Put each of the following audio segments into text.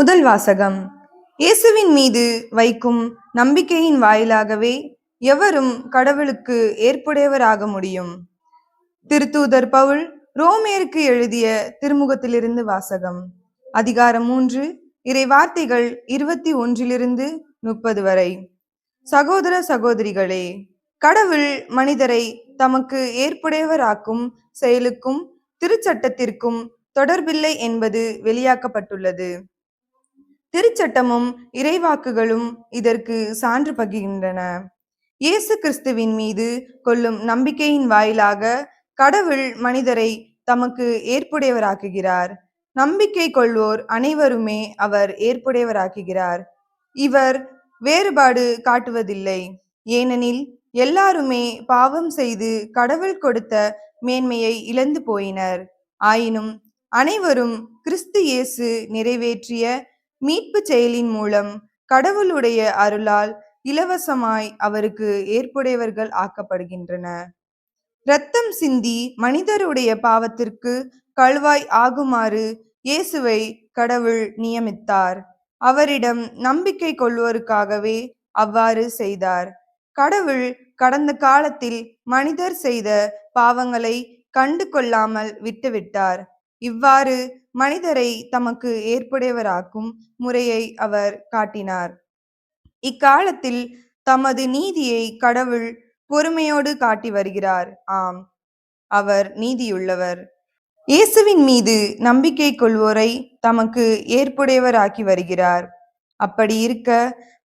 முதல் வாசகம். இயேசுவின் மீது வைக்கும் நம்பிக்கையின் வாயிலாகவே எவரும் கடவுளுக்கு ஏற்புடையவராக முடியும். திருத்தூதர் பவுல் ரோமேருக்கு எழுதிய திருமுகத்திலிருந்து வாசகம். அதிகாரம் மூன்று இறை வார்த்தைகள் இருபத்தி ஒன்றிலிருந்து முப்பது வரை. சகோதர சகோதரிகளே கடவுள் மனிதரை தமக்கு ஏற்புடையவராக்கும் செயலுக்கும் திருச்சட்டத்திற்கும் தொடர்பில்லை என்பது வெளியாக்கப்பட்டுள்ளது. திருச்சட்டமும் இறைவாக்குகளும் இதற்கு சான்று பகிர்கின்றன. இயேசு கிறிஸ்துவின் மீது கொள்ளும் நம்பிக்கையின் வாயிலாக கடவுள் மனிதரை தமக்கு ஏற்புடையவராக்குகிறார். நம்பிக்கை கொள்வோர் அனைவருமே அவர் ஏற்புடையவராக்குகிறார். இவர் வேறுபாடு காட்டுவதில்லை. ஏனெனில் எல்லாருமே பாவம் செய்து கடவுள் கொடுத்த மேன்மையை இழந்து போயினர். ஆயினும் அனைவரும் கிறிஸ்து இயேசு நிறைவேற்றிய மீட்பு செயலின் மூலம் கடவுளுடைய அருளால் இலவசமாய் அவருக்கு ஏற்புடையவர்கள் ஆக்கப்படுகின்றன. இரத்தம் சிந்தி மனிதருடைய பாவத்திற்கு கழுவாய் ஆகுமாறு இயேசுவை கடவுள் நியமித்தார். அவரிடம் நம்பிக்கை கொள்வோருக்காகவே அவ்வாறு செய்தார். கடவுள் கடந்த காலத்தில் மனிதர் செய்த பாவங்களை கண்டு கொள்ளாமல் விட்டுவிட்டார். இவ்வாறு மனிதரை தமக்கு ஏற்புடையவராக்கும் முறையை அவர் காட்டினார். இக்காலத்தில் தமது நீதியை கடவுள் பொறுமையோடு காட்டி வருகிறார். ஆம் அவர் நீதியுள்ளவர். இயேசுவின் மீது நம்பிக்கை கொள்வோரை தமக்கு ஏற்புடையவராக்கி வருகிறார். அப்படி இருக்க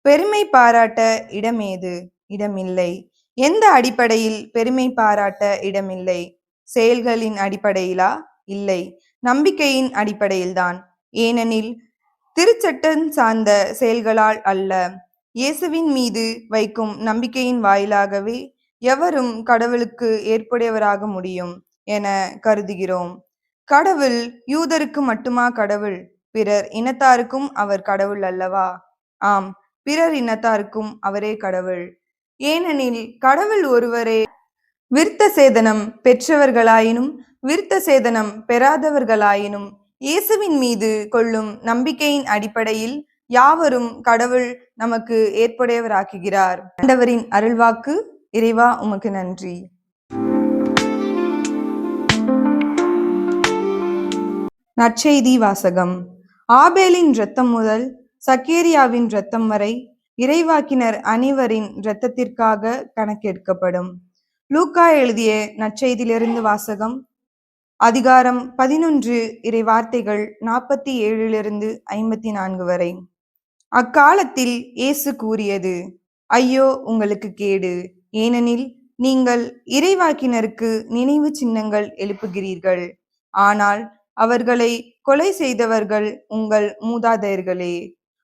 பெருமை பாராட்ட இடமேது? இடமில்லை. எந்த அடிப்படையில் பெருமை பாராட்ட இடமில்லை? செயல்களின் அடிப்படையிலா? இல்லை. நம்பிக்கையின் அடிப்படையில்தான். ஏனெனில் திருச்சட்டம் சார்ந்த செயல்களால் அல்ல. இயேசுவின் மீது வைக்கும் நம்பிக்கையின் வாயிலாகவே எவரும் கடவுளுக்கு ஏற்புடையவராக முடியும் என கருதுகிறோம். கடவுள் யூதருக்கு மட்டுமா கடவுள்? பிறர் இனத்தாருக்கும் அவர் கடவுள் அல்லவா? ஆம் பிறர் இனத்தாருக்கும் அவரே கடவுள். ஏனெனில் கடவுள் ஒருவரே விருத்த சேதனம் பெற்றவர்களாயினும் விருத்த சேதனம் பெறாதவர்களாயினும் இயேசுவின் மீது கொள்ளும் நம்பிக்கையின் அடிப்படையில் யாவரும் கடவுள் நமக்கு ஏற்புடையவராக்குகிறார். ஆண்டவரின் அருள்வாக்கு இறைவா உமக்கு நன்றி. நற்செய்தி வாசகம். ஆபேலின் இரத்தம் முதல் சக்கேரியாவின் இரத்தம் வரை இறைவாக்கினர் அனைவரின் இரத்தத்திற்காக கணக்கெடுக்கப்படும். லூக்கா எழுதிய நற்செய்தியிலிருந்து வாசகம் அதிகாரம் பதினொன்று இறை வார்த்தைகள் நாற்பத்தி ஏழிலிருந்து ஐம்பத்தி நான்கு வரை. அக்காலத்தில் இயேசு கூறியது ஐயோ உங்களுக்கு கேடு. ஏனெனில் நீங்கள் இறைவாக்கினருக்கு நினைவு சின்னங்கள் எழுப்புகிறீர்கள். ஆனால் அவர்களை கொலை செய்தவர்கள் உங்கள் மூதாதையர்களே.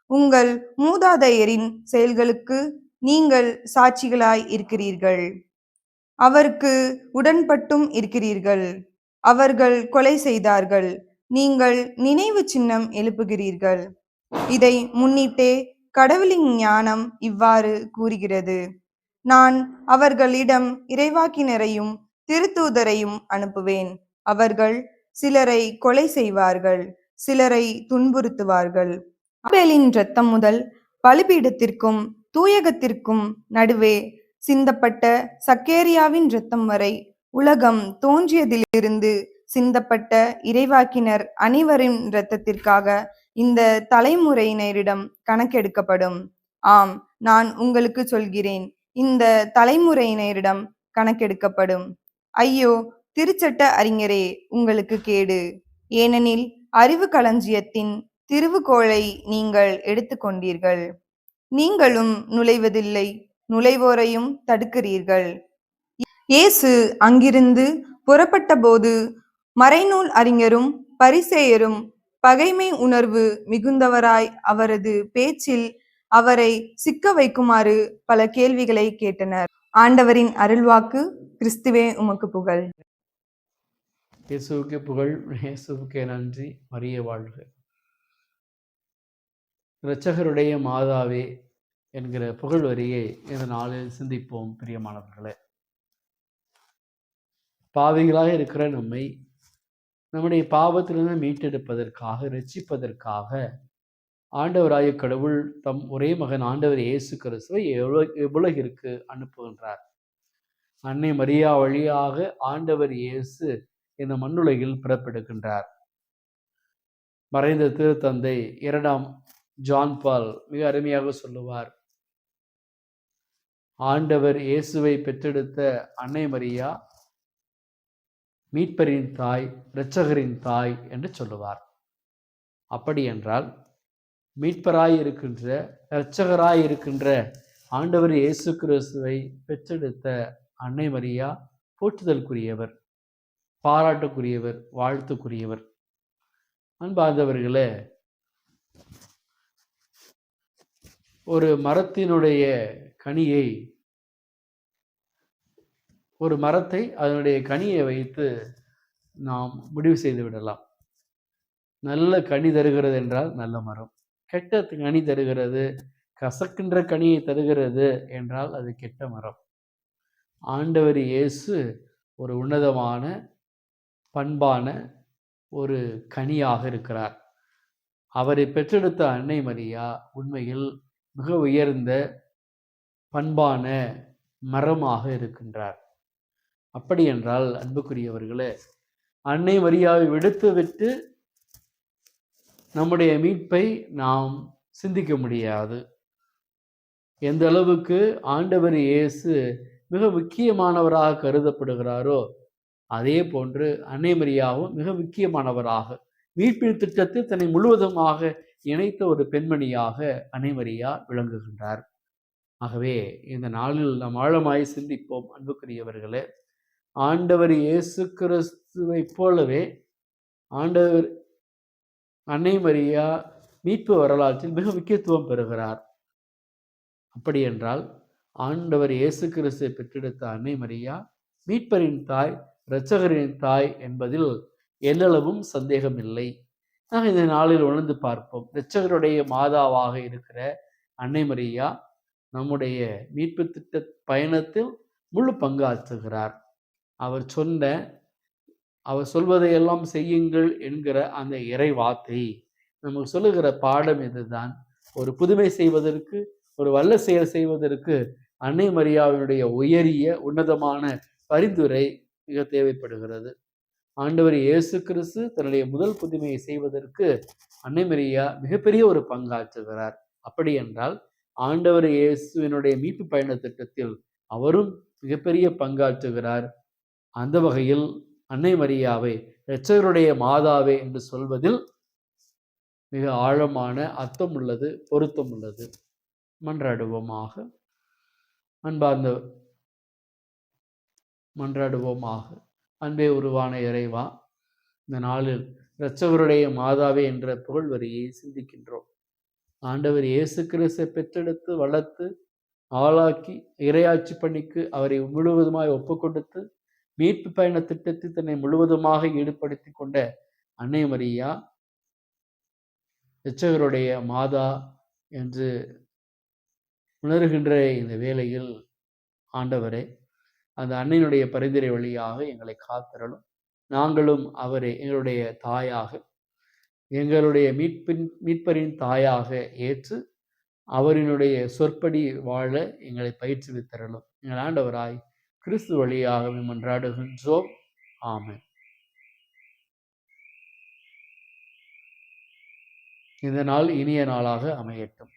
உங்கள் மூதாதையரின் செயல்களுக்கு நீங்கள் சாட்சிகளாய் இருக்கிறீர்கள். அவருக்கு உடன்பட்டும் இருக்கிறீர்கள். அவர்கள் கொலை செய்தார்கள். நீங்கள் நினைவு சின்னம் எழுப்புகிறீர்கள். இதை முன்னிட்டே கடவுளின் ஞானம் இவ்வாறு கூறுகிறது. நான் அவர்களிடம் இறைவாக்கினரையும் திருத்தூதரையும் அனுப்புவேன். அவர்கள் சிலரை கொலை செய்வார்கள் சிலரை துன்புறுத்துவார்கள். அபேலின் இரத்தம் முதல் பலிபீடத்திற்கும் தூயகத்திற்கும் நடுவே சிந்தப்பட்ட சக்கேரியாவின் இரத்தம் வரை உலகம் தோன்றியதிலிருந்து சிந்தப்பட்ட இறைவாக்கினர் அனைவரின் இரத்தத்திற்காக இந்த தலைமுறையினரிடம் கணக்கெடுக்கப்படும். ஆம் நான் உங்களுக்கு சொல்கிறேன். இந்த தலைமுறையினரிடம் கணக்கெடுக்கப்படும். ஐயோ திருச்சட்ட அறிஞரே உங்களுக்கு கேடு. ஏனெனில் அறிவு களஞ்சியத்தின் திருவுகோளை நீங்கள் எடுத்துக்கொண்டீர்கள் நீங்களும் நுழைவதில்லை. நுழைவோரையும் தடுக்கிறீர்கள். இயேசு அங்கிருந்து புறப்பட்டபோது மறைநூல் அறிஞரும் பரிசேயரும் பகைமை உணர்வு மிகுந்தவராய் அவரது பேச்சில் அவரை சிக்க வைக்குமாறு பல கேள்விகளை கேட்டனர். ஆண்டவரின் அருள்வாக்கு கிறிஸ்துவே உமக்கு புகழ். இயேசுவுக்கு புகழ் இயேசுவுக்கே நன்றி மரிய வாழ்க. இரட்சகருடைய மாதாவே என்கிற புகழ் வரியை இந்த நாளில் சிந்திப்போம் பிரியமானவர்களே. பாவிகளாக இருக்கிற நம்மை நம்முடைய பாவத்திலிருந்து மீட்டெடுப்பதற்காக ரட்சிப்பதற்காக ஆண்டவராய கடவுள் தம் ஒரே மகன் ஆண்டவர் இயேசு கிறிஸ்துவை எவ்வளவு உலகிற்கு அனுப்புகின்றார். அன்னை மரியா வழியாக ஆண்டவர் இயேசு இந்த மண்ணுலகில் பிறப்பெடுக்கின்றார் மறைந்த திருத்தந்தை இரண்டாம் ஜான் பால் மிக அருமையாக சொல்லுவார். ஆண்டவர் இயேசுவை பெற்றெடுத்த அன்னை மரியா மீட்பரின் தாய் இரட்சகரின் தாய் என்று சொல்லுவார். அப்படி என்றால் மீட்பராய் இருக்கின்ற இரட்சகராய் இருக்கின்ற ஆண்டவர் இயேசு கிறிஸ்துவை பெற்றெடுத்த அன்னை மரியா போற்றுதலுக்குரியவர் பாராட்டுக்குரியவர் வாழ்த்துக்குரியவர். அன்பார்ந்தவர்களே ஒரு மரத்தினுடைய கனியை ஒரு மரத்தை அதனுடைய கனியை வைத்து நாம் முடிவு செய்து விடலாம். நல்ல கனி தருகிறது என்றால் நல்ல மரம். கெட்ட கனி தருகிறது கசக்கின்ற கனியை தருகிறது என்றால் அது கெட்ட மரம். ஆண்டவர் இயேசு ஒரு உன்னதமான பண்பான ஒரு கனியாக இருக்கிறார். அவரை பெற்றெடுத்த அன்னை மரியா உண்மையில் மிக உயர்ந்த பண்பான மரமாக இருக்கின்றார். அப்படி என்றால் அன்புக்குரியவர்களே அன்னை மரியாவை விடுத்துவிட்டு நம்முடைய மீட்பை நாம் சிந்திக்க முடியாது. எந்த அளவுக்கு ஆண்டவர் இயேசு மிக முக்கியமானவராக கருதப்படுகிறாரோ அதே போன்று அன்னை மரியாவும் மிக முக்கியமானவராக மீட்பின் திட்டத்தில் தன்னை முழுவதுமாக இணைத்த ஒரு பெண்மணியாக அன்னை மரியா விளங்குகின்றார். ஆகவே இந்த நாளில் நாம் ஆழமாய் சிந்திப்போம் அன்புக்குரியவர்களே. ஆண்டவர் இயேசு கிறிஸ்துவைப் போலவே ஆண்டவர் அன்னை மரியா மீட்பு வரலாற்றில் மிக முக்கியத்துவம் பெறுகிறார். அப்படி என்றால் ஆண்டவர் இயேசு கிறிஸ்துவை பெற்றெடுத்த அன்னை மரியா மீட்பரின் தாய் இரட்சகரின் தாய் என்பதில் எல்லளவும் சந்தேகமில்லை. நாம் நாங்கள் இந்த நாளில் உணர்ந்து பார்ப்போம் இரட்சகருடைய மாதாவாக இருக்கிற அன்னை மரியா நம்முடைய மீட்பு திட்ட பயணத்தில் முழு பங்காற்றுகிறார். அவர் சொன்ன அவர் சொல்வதையெல்லாம் செய்யுங்கள் என்கிற அந்த இறை வார்த்தை நமக்கு சொல்லுகிற பாடம் இதுதான் ஒரு புதுமை செய்வதற்கு ஒரு வல்ல செயல் செய்வதற்கு அன்னை மரியாவினுடைய உயரிய உன்னதமான பரிந்துரை மிக தேவைப்படுகிறது. ஆண்டவர் இயேசு கிறிஸ்து தன்னுடைய முதல் புதுமையை செய்வதற்கு அன்னை மரியா மிகப்பெரிய ஒரு பங்காற்றுகிறார். அப்படி என்றால் ஆண்டவர் இயேசுவினுடைய மீட்பு பயண திட்டத்தில் அவரும் மிகப்பெரிய பங்காற்றுகிறார். அந்த வகையில் அன்னை மரியாவை இரட்சகருடைய மாதாவே என்று சொல்வதில் மிக ஆழமான அர்த்தம் உள்ளது பொருத்தம் உள்ளது. மன்றாடுவோமாக. அன்பார்ந்த மன்றாடுவோமாக. அன்பே உருவான இறைவா இந்த நாளில் இரட்சகருடைய மாதாவே என்ற புகழ் வரியை சிந்திக்கின்றோம். ஆண்டவர் இயேசு கிறிஸ்தை பெற்றெடுத்து வளர்த்து ஆளாக்கி இரையாட்சி பணிக்கு அவரை முழுவதுமாய் ஒப்பு கொடுத்து மீட்பு பயண திட்டத்தில் தன்னை முழுவதுமாக ஈடுபடுத்தி கொண்ட அன்னை மரியா இரட்சகருடைய மாதா என்று உணர்கின்ற இந்த வேளையில் ஆண்டவரே அந்த அன்னையினுடைய பரிந்துரை வழியாக எங்களை காத்திரலும் நாங்களும் அவரை எங்களுடைய தாயாக எங்களுடைய மீட்பின் மீட்பரின் தாயாக ஏற்று அவரினுடைய சொற்படி வாழ எங்களை பயிற்றுவித்தரலும் எங்கள் ஆண்டவராய் கிறிஸ்து வழியாகவே மன்றாடுகின்றோம் ஆமன். இந்த நாள் இனிய நாளாக அமையட்டும்.